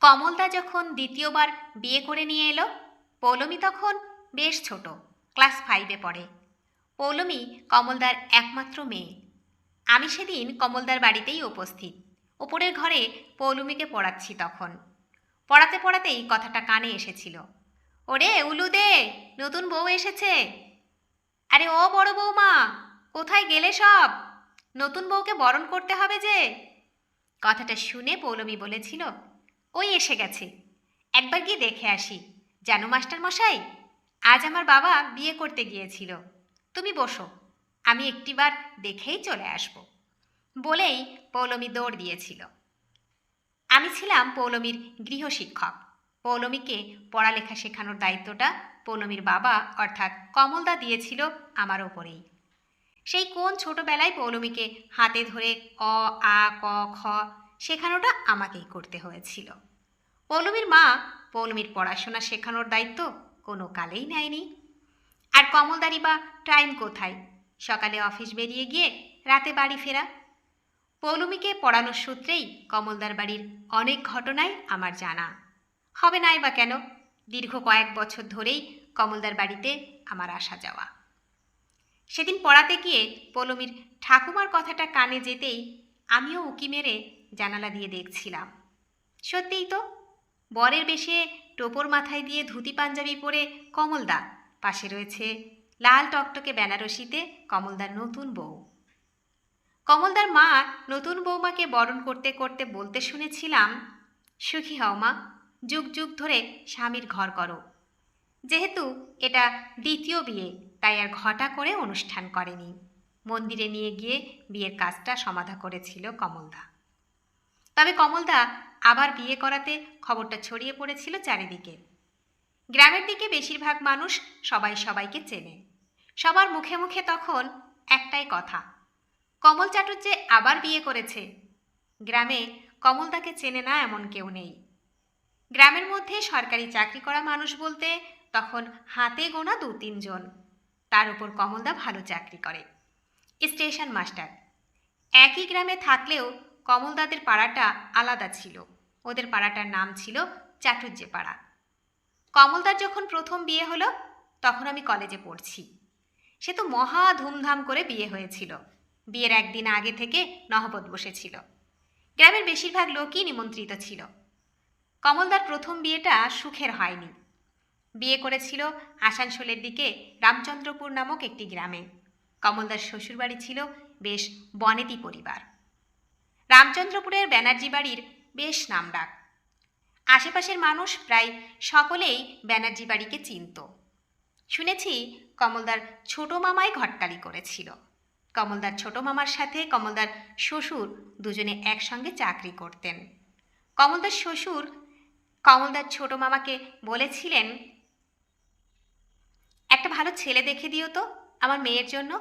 কমলদা যখন দ্বিতীয়বার বিয়ে করে নিয়ে এলো, পৌলমী তখন বেশ ছোট, ক্লাস ফাইভে পড়ে। পৌলমী কমলদার একমাত্র মেয়ে। আমি সেদিন কমলদার বাড়িতেই উপস্থিত। ওপরের ঘরে পৌলমিকে পড়াচ্ছি তখন। পড়াতে পড়াতেই কথাটা কানে এসেছিল। ওরে উলু দে, নতুন বউ এসেছে। আরে ও বড় বৌমা, কোথায় গেলে সব? নতুন বউকে বরণ করতে হবে যে? কথাটা শুনে পৌলমী বলেছিল ওই এসে গেছে। একবার গিয়ে দেখে আসি। জানো মাস্টার মশাই, আজ আমার বাবা বিয়ে করতে গিয়েছিল। তুমি বসো, আমি একটিবার দেখেই চলে আসব। বলেই পৌলমী দৌড় দিয়েছিল। আমি ছিলাম পৌলমীর গৃহশিক্ষক পৌলমীকে পড়ালেখা শেখানোর দায়িত্বটা পৌলমীর বাবা অর্থাৎ কমলদা দিয়েছিল আমার ওপরেই। সেই কোন ছোটবেলায় পৌলমীকে হাতে ধরে অ, আ, ক, খ শেখানোটা আমাকেই করতে হয়েছিল। পৌলমীর মা পৌলমীর পড়াশোনা শেখানোর দায়িত্ব কোনো কালেই নেয়নি। আর কমলদারি বা টাইম কোথায়? সকালে অফিস বেরিয়ে গিয়ে রাতে বাড়ি ফেরা। পৌলমীকে পড়ানোর সূত্রেই কমলদার বাড়ির অনেক ঘটনাই আমার জানা। হবে নাই বা কেন? দীর্ঘ কয়েক বছর ধরেই কমলদার বাড়িতে আমার আসা যাওয়া। সেদিন পড়াতে গিয়ে পৌলমীর ঠাকুমার কথাটা কানে যেতেই আমিও উকি মেরে জানালা দিয়ে দেখছিলাম। সত্যিই তো, বরের বেশে টোপর মাথায় দিয়ে ধুতি পাঞ্জাবি পরে কমলদা, পাশে রয়েছে লাল টকটকে বেনারসিতে কমলদার নতুন বউ। কমলদার মা নতুন বৌমাকে বরণ করতে করতে বলতে শুনেছিলাম, সুখী হও মা, যুগ যুগ ধরে স্বামীর ঘর করো। যেহেতু এটা দ্বিতীয় বিয়ে, তাই আর ঘটা করে অনুষ্ঠান করেনি। মন্দিরে নিয়ে গিয়ে বিয়ের কাজটা সমাধা করেছিল কমলদা। তবে কমলদা আবার বিয়ে করাতে খবরটা ছড়িয়ে পড়েছিল চারিদিকে। গ্রামের দিকে বেশিরভাগ মানুষ সবাই সবাইকে চেনে। সবার মুখে মুখে তখন একটাই কথা, কমল চাটুর্যে আবার বিয়ে করেছে। গ্রামে কমলদাকে চেনে না এমন কেউ নেই। গ্রামের মধ্যে সরকারি চাকরি করা মানুষ বলতে তখন হাতে গোনা দু তিনজন তার উপর কমলদা ভালো চাকরি করে। Station master. একই গ্রামে থাকলেও কমলদাদের পাড়াটা আলাদা ছিল। ওদের পাড়াটার নাম ছিল চাটুর্যে পাড়া কমলদার যখন প্রথম বিয়ে হলো, তখন আমি কলেজে পড়ছি। সে তো মহা ধুমধাম করে বিয়ে হয়েছিল। বিয়ের একদিন আগে থেকে নহবত বসেছিল। গ্রামের বেশিরভাগ লোকই নিমন্ত্রিত ছিল। কমলদার প্রথম বিয়েটা সুখের হয়নি। বিয়ে করেছিল আসানসোলের দিকে রামচন্দ্রপুর নামক একটি গ্রামে। কমলদার শ্বশুরবাড়ি ছিল বেশ বনেতি পরিবার। রামচন্দ্রপুরের ব্যানার্জি বাড়ির বেশ নামডাক আশেপাশের মানুষ প্রায় সকলেই ব্যানার্জি বাড়িকে চিনত। শুনেছি কমলদার ছোট মামাই ঘটকালি করেছিল। কমলদার ছোট মামার সাথে কমলদার শ্বশুর দুজনে একসঙ্গে চাকরি করতেন। কমলদার শ্বশুর কমলদার ছোট মামাকে বলেছিলেন, একটা ভালো ছেলে দেখে দিও তো আমার মেয়ের জন্য।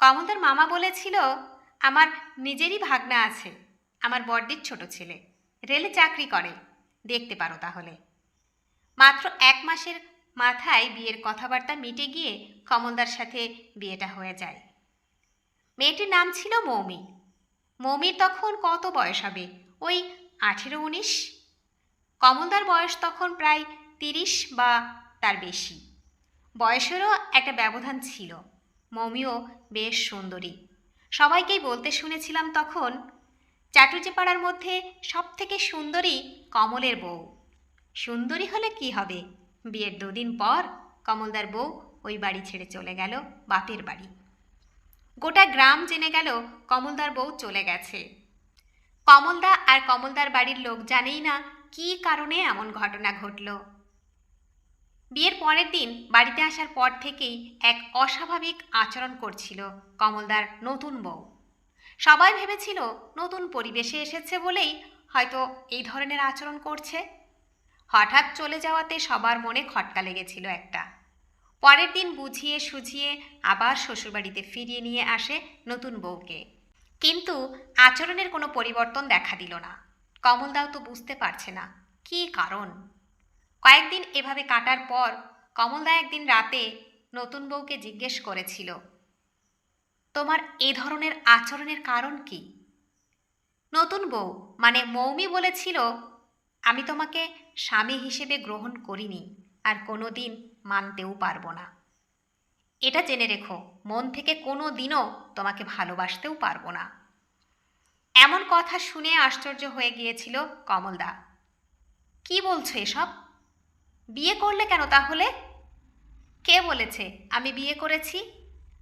কমলদার মামা বলেছিল আমার নিজেরই ভাগনা আছে, আমার বড়দির ছোট ছেলে। রেলে চাকরি করে, দেখতে পারো তাহলে। মাত্র এক মাসের মাথায় বিয়ের কথাবার্তা মিটে গিয়ে কমলদার সাথে বিয়েটা হয়ে যায়। মেয়েটির নাম ছিল মৌমি। মৌমির তখন কত বয়স হবে? ওই আঠেরো, উনিশ? কমলদার বয়স তখন প্রায় তিরিশ বা তার বেশি। বয়সেরও একটা ব্যবধান ছিল। মৌমিও বেশ সুন্দরী। সবাইকেই বলতে শুনেছিলাম তখন চাটুর্যেপাড়ার মধ্যে সব থেকে সুন্দরী কমলের বউ। সুন্দরী হলে কি হবে? বিয়ের দুদিন পর কমলদার বউ ওই বাড়ি ছেড়ে চলে গেল, বাপের বাড়ি। গোটা গ্রাম জেনে গেল কমলদার বউ চলে গেছে। কমলদা আর কমলদার বাড়ির লোক জানেই না কী কারণে এমন ঘটনা ঘটল। বিয়ের পরের দিন বাড়িতে আসার পর থেকেই এক অস্বাভাবিক আচরণ করছিল কমলদার নতুন বউ। সবাই ভেবেছিল নতুন পরিবেশে এসেছে বলেই হয়তো এই ধরনের আচরণ করছে। হঠাৎ চলে যাওয়াতে সবার মনে খটকা লেগেছিল একটা। পরের দিন বুঝিয়ে সুঝিয়ে আবার শ্বশুরবাড়িতে ফিরিয়ে নিয়ে আসে নতুন বউকে। কিন্তু আচরণের কোনো পরিবর্তন দেখা দিল না। কমলদাও তো বুঝতে পারছে না, কী কারণ? কয়েকদিন এভাবে কাটার পর কমলদা একদিন রাতে নতুন বউকে জিজ্ঞেস করেছিল, তোমার এ ধরনের আচরণের কারণ কি? নতুন বউ মানে মৌমি বলেছিল, আমি তোমাকে স্বামী হিসেবে গ্রহণ করিনি আর কোনো দিন মানতেও পারব না। এটা জেনে রেখো, মন থেকে কোনো দিনও তোমাকে ভালোবাসতেও পারব না। এমন কথা শুনে আশ্চর্য হয়ে গিয়েছিল কমলদা। কি বলছো এসব? বিয়ে করলে কেন তাহলে? কে বলেছে, আমি বিয়ে করেছি?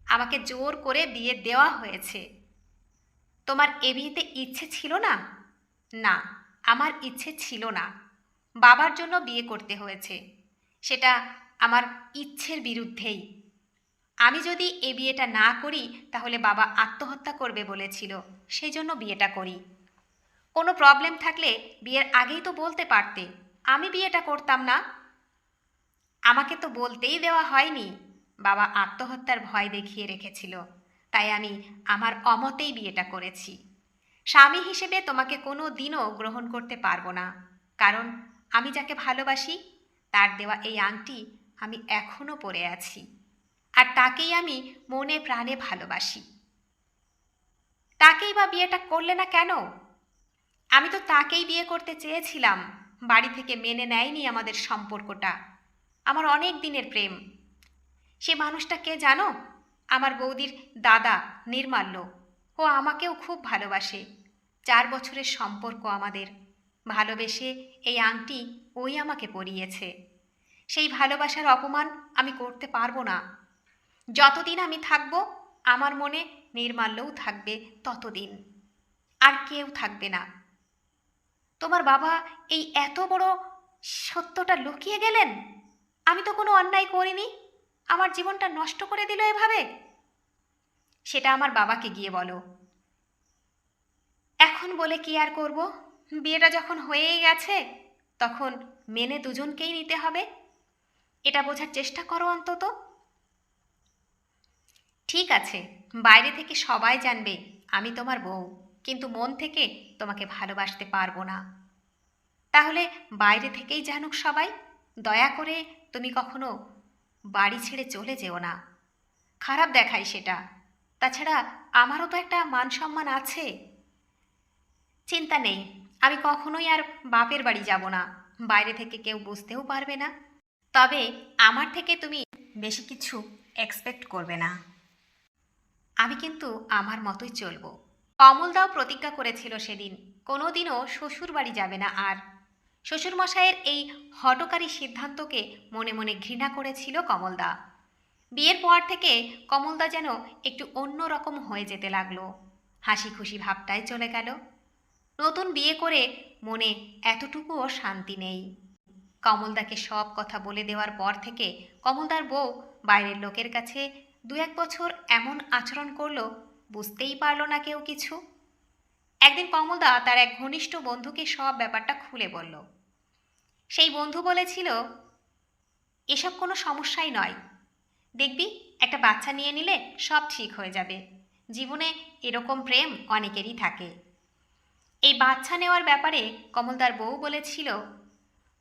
আমাকে জোর করে বিয়ে দেওয়া হয়েছে। তোমার এ বিয়েতে ইচ্ছে ছিল না? না, আমার ইচ্ছে ছিল না। বাবার জন্য বিয়ে করতে হয়েছে। সেটা আমার ইচ্ছের বিরুদ্ধেই। আমি যদি এ বিয়েটা না করি, তাহলে বাবা আত্মহত্যা করবে বলেছিল। সেই জন্য বিয়েটা করি। কোনো প্রবলেম থাকলে বিয়ের আগেই তো বলতে পারতে। আমি বিয়েটা করতাম না। আমাকে তো বলতেই দেওয়া হয়নি। বাবা আত্মহত্যার ভয় দেখিয়ে রেখেছিল। তাই আমি আমার অমতেই বিয়েটা করেছি। স্বামী হিসেবে তোমাকে কোনো দিনও গ্রহণ করতে পারব না। কারণ আমি যাকে ভালোবাসি, তার দেওয়া এই আংটি আমি এখনও পরে আছি। আর তাকেই আমি মনে প্রাণে ভালোবাসি। তাকেই বা বিয়েটা করলে না কেন? আমি তো তাকেই বিয়ে করতে চেয়েছিলাম। বাড়ি থেকে মেনে নেয়নি আমাদের সম্পর্কটা। আমার অনেক দিনের প্রেম। সে মানুষটা কে জানো? আমার বৌদির দাদা নির্মাল্য। ও আমাকেও খুব ভালোবাসে। চার বছরের সম্পর্ক আমাদের। ভালোবেসে এই আংটি ওই আমাকে পরিয়েছে। সেই ভালোবাসার অপমান আমি করতে পারব না। যতদিন আমি থাকব, আমার মনে নির্মাল্যও থাকবে ততদিন। আর কেউ থাকবে না। তোমার বাবা এই এত বড় সত্যটা লুকিয়ে গেলেন? আমি তো কোনো অন্যায় করিনি। আমার জীবনটা নষ্ট করে দিল এভাবে? সেটা আমার বাবাকে গিয়ে বলো। এখন বলে কি আর করব? বিয়েটা যখন হয়েই গেছে, তখন মেনে দুজনকেই নিতে হবে। এটা বোঝার চেষ্টা করো অন্তত। ঠিক আছে, বাইরে থেকে সবাই জানবে আমি তোমার বউ, কিন্তু মন থেকে তোমাকে ভালোবাসতে পারব না। তাহলে বাইরে থেকেই জানুক সবাই। দয়া করে তুমি কখনো বাড়ি ছেড়ে চলে যেও না। খারাপ দেখায় সেটা। তাছাড়া আমারও তো একটা মান সম্মান আছে। চিন্তা নেই, আমি কখনোই আর বাপের বাড়ি যাব না। বাইরে থেকে কেউ বুঝতেও পারবে না। তবে আমার থেকে তুমি বেশি কিছু এক্সপেক্ট করবে না। আমি কিন্তু আমার মতোই চলবো। কমলদাও প্রতিজ্ঞা করেছিল সেদিন, কোনোদিনও শ্বশুর বাড়ি যাবে না আর শ্বশুরমশাইয়ের এই হটকারী সিদ্ধান্তকে মনে মনে ঘৃণা করেছিল কমলদা। বিয়ের পর থেকে কমলদা যেন একটু অন্য রকম হয়ে যেতে লাগল। হাসি খুশি ভাবটাই চলে গেল। নতুন বিয়ে করে মনে এতটুকুও শান্তি নেই। কমলদাকে সব কথা বলে দেওয়ার পর থেকে কমলদার বউ বাইরের লোকের কাছে দু এক বছর এমন আচরণ করল, বুঝতেই পারল না কেউ কিছু। একদিন কমলদা তার এক ঘনিষ্ঠ বন্ধুকে সব ব্যাপারটা খুলে বলল। সেই বন্ধু বলেছিল, এসব কোনো সমস্যাই নয়। দেখবি, একটা বাচ্চা নিয়ে নিলে সব ঠিক হয়ে যাবে। জীবনে এরকম প্রেম অনেকেরই থাকে। এই বাচ্চা নেওয়ার ব্যাপারে কমলদার বউ বলেছিল,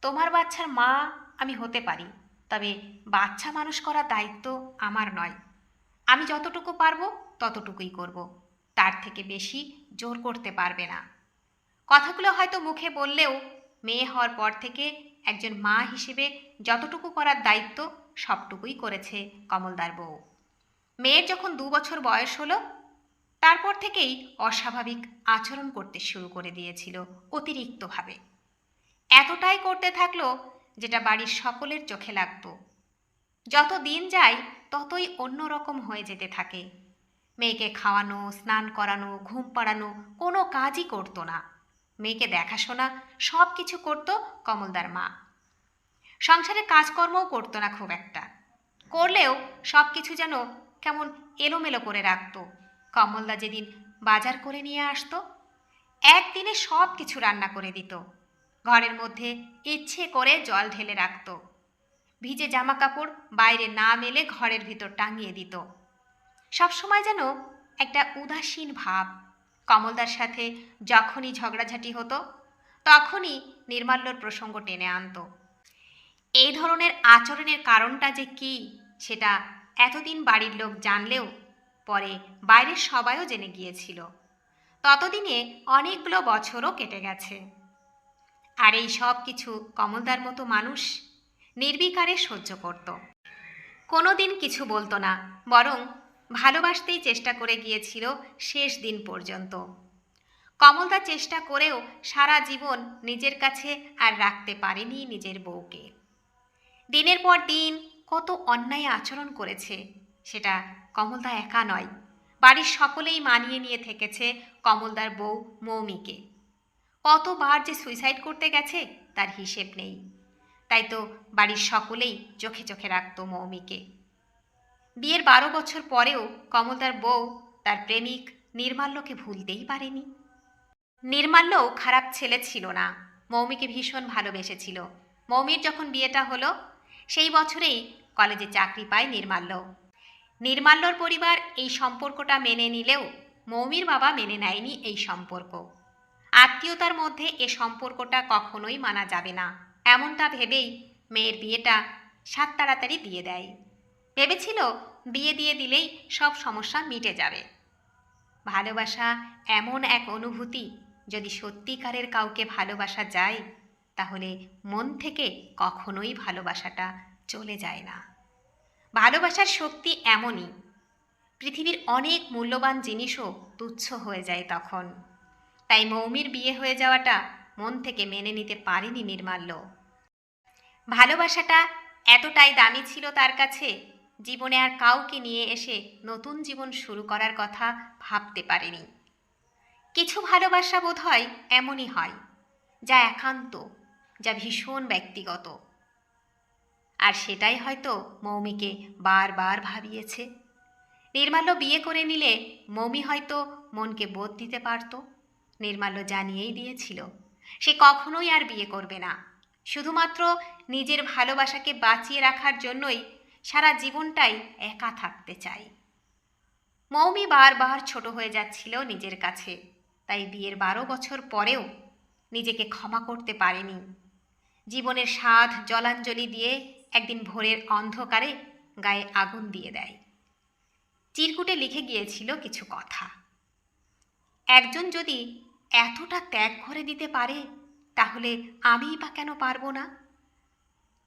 তোমার বাচ্চার মা আমি হতে পারি, তবে বাচ্চা মানুষ করার দায়িত্ব আমার নয়। আমি যতটুকু পারব ততটুকুই করব। তার থেকে বেশি জোর করতে পারবে না। কথাগুলো হয়তো মুখে বললেও মেয়ে হওয়ার পর থেকে একজন মা হিসেবে যতটুকু করার দায়িত্ব সবটুকুই করেছে কমলদার বউ। মেয়ের যখন দু বছর বয়স হলো, তারপর থেকেই অস্বাভাবিক আচরণ করতে শুরু করে দিয়েছিল অতিরিক্তভাবে। এতটাই করতে থাকল যেটা বাড়ির সকলের চোখে লাগতো। যত দিন যায় ততই অন্যরকম হয়ে যেতে থাকে মেয়েকে খাওয়ানো, স্নান করানো, ঘুম পাড়ানো, কোনো কাজই করতো না। মেয়েকে দেখাশোনা, সব কিছু করতো কমলদার মা। সংসারে কাজকর্মও করতো না খুব একটা। করলেও সব কিছু যেন কেমন এলোমেলো করে রাখত। কমলদা যেদিন বাজার করে নিয়ে আসতো, একদিনে সব কিছু রান্না করে দিত। ঘরের মধ্যে ইচ্ছে করে জল ঢেলে রাখত। ভিজে জামা কাপড় বাইরে না মেলে ঘরের ভিতর টাঙিয়ে দিত। সবসময় যেন একটা উদাসীন ভাব। কমলদার সাথে যখনই ঝগড়াঝাটি হতো, তখনই নির্মাল্যর প্রসঙ্গ টেনে আনত। এই ধরনের আচরণের কারণটা যে কি, সেটা এতদিন বাড়ির লোক জানলেও পরে বাইরের সবাইও জেনে গিয়েছিল। ততদিনে অনেকগুলো বছরও কেটে গেছে। আর এই সব কিছু কমলদার মতো মানুষ নির্বিকারে সহ্য করত। কোনো দিন কিছু বলতো না, বরং ভালোবাসতেই চেষ্টা করে গিয়েছিল শেষ দিন পর্যন্ত। কমলদা চেষ্টা করেও সারা জীবন নিজের কাছে আর রাখতে পারেনি নিজের বউকে। দিনের পর দিন কত অন্যায় আচরণ করেছে, সেটা কমলদা একা নয়, বাড়ির সকলেই মানিয়ে নিয়ে থেকেছে কমলদার বউ মৌমিকে। কতবার যে সুইসাইড করতে গেছে, তার হিসেব নেই। তাই তো বাড়ির সকলেই চোখে চোখে রাখত মৌমিকে। বিয়ের বারো বছর পরেও কমলদার বউ, তার প্রেমিক নির্মাল্যকে ভুলতেই পারেনি। নির্মাল্যও খারাপ ছেলে ছিল না, মৌমিকে ভীষণ ভালোবেসেছিল। মৌমির যখন বিয়েটা হলো, সেই বছরেই কলেজে চাকরি পায় নির্মাল্য। নির্মাল্যর পরিবার এই সম্পর্কটা মেনে নিলেও মৌমির বাবা মেনে নেয়নি এই সম্পর্ক। আত্মীয়তার মধ্যে এ সম্পর্কটা কখনোই মানা যাবে না। এমনটা ভেবেই মেয়ের বিয়েটা সাত তাড়াতাড়ি দিয়ে দেয়। ভেবেছিল বিয়ে দিয়ে দিলেই সব সমস্যা মিটে যাবে। ভালোবাসা এমন এক অনুভূতি, যদি সত্যিকারের কাউকে ভালোবাসা যায়, তাহলে মন থেকে কখনোই ভালোবাসাটা চলে যায় না। ভালোবাসার শক্তি এমনই, পৃথিবীর অনেক মূল্যবান জিনিসও তুচ্ছ হয়ে যায় তখন। তাই মৌমির বিয়ে হয়ে যাওয়াটা মন থেকে মেনে নিতে পারেনি নির্মাল্য। ভালোবাসাটা এতটাই দামি ছিল তার কাছে জীবনে আর কাউকে নিয়ে এসে নতুন জীবন শুরু করার কথা ভাবতে পারেনি। কিছু ভালোবাসা বোধ হয় এমনই হয়, যা একান্ত, যা ভীষণ ব্যক্তিগত। আর সেটাই হয়তো মৌমিকে বারবার ভাবিয়েছে। নির্মাল্য বিয়ে করে নিলে মৌমি হয়তো মনকে বোধ দিতে পারত। নির্মাল্য জানিয়েই দিয়েছিল, সে কখনোই আর বিয়ে করবে না। শুধুমাত্র নিজের ভালোবাসাকে বাঁচিয়ে রাখার জন্যই সারা জীবনটাই একা থাকতে চাই। মৌমি বারবার ছোট হয়ে যাচ্ছিল নিজের কাছে, তাই বিয়ের বারো বছর পরেও নিজেকে ক্ষমা করতে পারেনি। জীবনের স্বাদ জলাঞ্জলি দিয়ে একদিন ভোরের অন্ধকারে গায়ে আগুন দিয়ে দেয়। চিরকুটে লিখে গিয়েছিল কিছু কথা। একজন যদি এতটা ত্যাগ করে দিতে পারে, তাহলে আমিই বা কেন পারব না?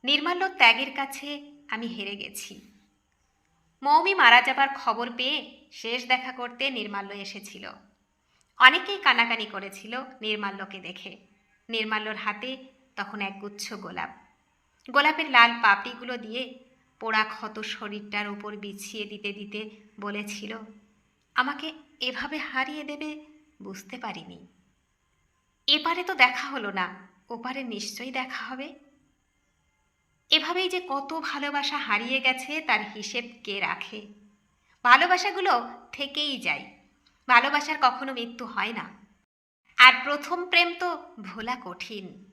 নির্মাল্য ত্যাগের কাছে আমি হেরে গেছি। মৌমি মারা যাবার খবর পেয়ে শেষ দেখা করতে নির্মাল্য এসেছিল। অনেকেই কানাকানি করেছিল নির্মাল্যকে দেখে। নির্মাল্যর হাতে তখন এক গুচ্ছ গোলাপ। গোলাপের লাল পাপড়িগুলো দিয়ে পোড়া ক্ষত শরীরটার উপর বিছিয়ে দিতে দিতে বলেছিল, আমাকে এভাবে হারিয়ে দেবে বুঝতে পারিনি। এপারে তো দেখা হলো না, ওপারে নিশ্চয়ই দেখা হবে। এভাবেই যে কত ভালোবাসা হারিয়ে গেছে তার হিসেব কে রাখে? ভালোবাসাগুলো থেকেই যায়। ভালোবাসার কখনো মৃত্যু হয় না। আর প্রথম প্রেম তো ভোলা কঠিন।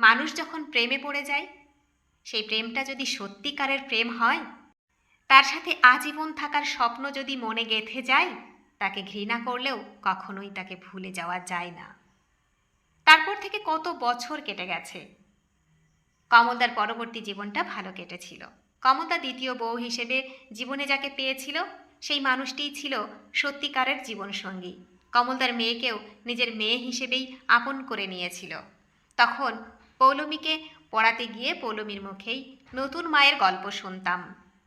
মানুষ যখন প্রেমে পড়ে যায়, সেই প্রেমটা যদি সত্যিকারের প্রেম হয়, তার সাথে আজীবন থাকার স্বপ্ন যদি মনে গেঁথে যায়, তাকে ঘৃণা করলেও কখনোই তাকে ভুলে যাওয়া যায় না। তারপর থেকে কত বছর কেটে গেছে কমলদার পরবর্তী জীবনটা ভালো কেটেছিল। কমলদা দ্বিতীয় বউ হিসেবে জীবনে যাকে পেয়েছিল, সেই মানুষটিই ছিল সত্যিকারের জীবনসঙ্গী। কমলদার মেয়েকেও নিজের মেয়ে হিসেবেই আপন করে নিয়েছিল। তখন পৌলমীকে পড়াতে গিয়ে পৌলমীর মুখেই নতুন মায়ের গল্প শুনতাম।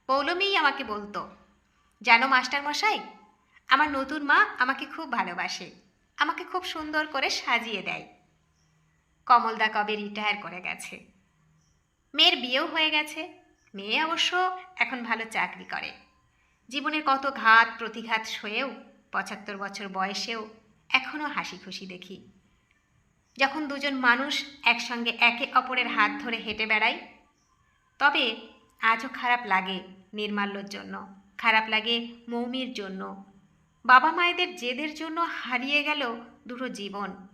পৌলমীই আমাকে বলতো, জানো মাস্টার মশাই, আমার নতুন মা আমাকে খুব ভালোবাসে, আমাকে খুব সুন্দর করে সাজিয়ে দেয়। কমলদা কবে রিটায়ার করে গেছে? মেয়ের বিয়েও হয়ে গেছে। মেয়ে অবশ্য এখন ভালো চাকরি করে। জীবনের কত ঘাত, প্রতিঘাত সয়েও পঁচাত্তর বছর বয়সেও এখনও হাসি খুশি দেখি। যখন দুজন মানুষ একসঙ্গে একে অপরের হাত ধরে হেঁটে বেড়ায় তবে আজও খারাপ লাগে নির্মাল্যর জন্য, খারাপ লাগে মৌমির জন্য। বাবা মায়েদের জেদের জন্য হারিয়ে গেল দুটো জীবন।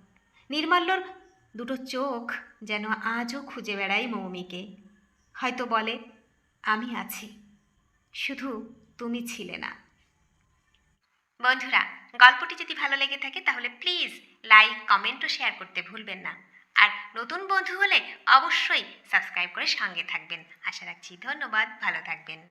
নির্মাল্যর দুটো চোখ যেন আজও খুঁজে বেড়াই মৌমিকে। হয়তো বলে, আমি আছি, শুধু তুমি ছিলে না। বন্ধুরা, গল্পটি যদি ভালো লেগে থাকে তাহলে প্লিজ লাইক, কমেন্ট ও শেয়ার করতে ভুলবেন না। আর নতুন বন্ধু হলে অবশ্যই সাবস্ক্রাইব করে সঙ্গে থাকবেন। আশা রাখছি ধন্যবাদ, ভালো থাকবেন।